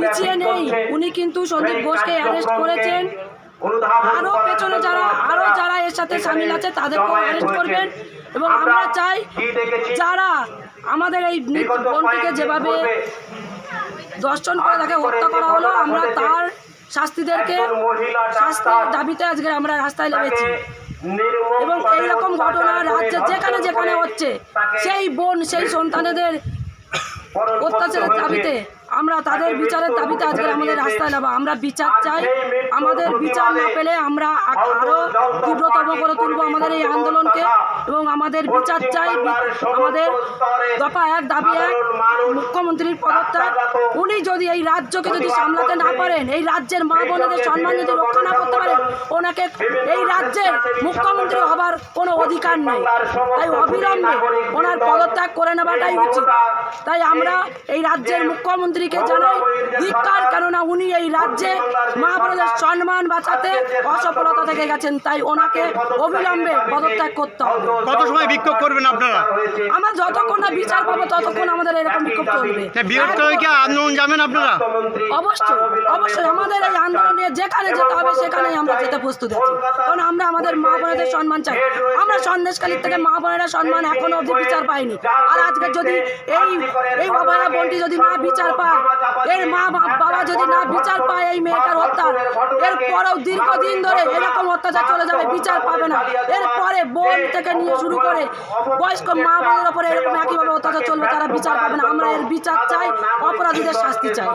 পিছিয়ে নেই। উনি কিন্তু সন্দীপ ঘোষকে অ্যারেস্ট করেছেন। আরও পেছনে যারা আরও যারা এর সাথে সামিল আছে তাদেরকেও অ্যারেস্ট করবেন। এবং আমরা চাই যারা আমাদের এই বোনটিকে যেভাবে দর্শন করে তাকে হত্যা করা হলো আমরা তার শাস্তিদেরকে শাস্তির দাবিতে আজকে আমরা রাস্তায় নেমেছি। এবং এই রকম ঘটনা রাজ্যে যেখানে যেখানে হচ্ছে সেই বোন সেই সন্তানেদের অত্যাচারের দাবিতে আমরা তাদের বিচারের দাবিতে আজকে আমাদের রাস্তায় নামা। আমরা বিচার চাই। আমাদের বিচার না পেলে আমরা আরও আরও তীব্রতম করে তুলব আমাদের এই আন্দোলনকে। এবং আমাদের বিচার চাই। আমাদের দফা এক দাবি এক। মুখ্যমন্ত্রীর পদত্যাগ উনি যদি এই রাজ্যকে যদি সামলাতে না পারেন এই রাজ্যের মা বোনেদের সম্মান যদি রক্ষা না করতে পারেন ওনাকে এই রাজ্যের মুখ্যমন্ত্রী হবার কোনো অধিকার নেই। তাই অবিলম্বে ওনার পদত্যাগ করে নেওয়াটাই উচিত। তাই আমরা এই রাজ্যের মুখ্যমন্ত্রীকে জানাই ধিক্কার কেননা উনি এই রাজ্যে মা বোনেদের সম্মান বাঁচাতে অসফলতা থেকে গেছেন। তাই ওনাকে অবিলম্বে পদত্যাগ করতে হবে। কত সময় বিক্ষোভ করবেন আপনারা? আমরা যতক্ষণ না বিচার পাবো ততক্ষণ আমাদের এরকম বিক্ষোভ চলবে। না, বিরক্ত আন্দোলন যাবেন আপনারা? অবশ্যই অবশ্যই। আমাদের এই আন্দোলনে যেখানে যেতে হবে সেখানেই আমরা যেতে প্রস্তুত আছি। কারণ আমরা আমাদের মা বোনেদের সম্মান চাই। আমরা সন্দেশকালীর থেকে মা বোনেরা সম্মান এখনও অবধি বিচার পাইনি আর আজকে যদি এই এই অভয়া বোনটি যদি না বিচার পায় এর মা বাবা যদি না বিচার পায় এই মেয়েটার হত্যার এরপরেও দীর্ঘদিন ধরে এরকম অত্যাচার চলে যাবে বিচার পাবে না। এরপরে বোন থেকে নিয়ে শুরু করে বয়স্ক মা বোনের ওপরে এরকম একইভাবে অত্যাচার চলবে তারা বিচার পাবে না। আমরা এর বিচার চাই অপরাধীদের শাস্তি চাই।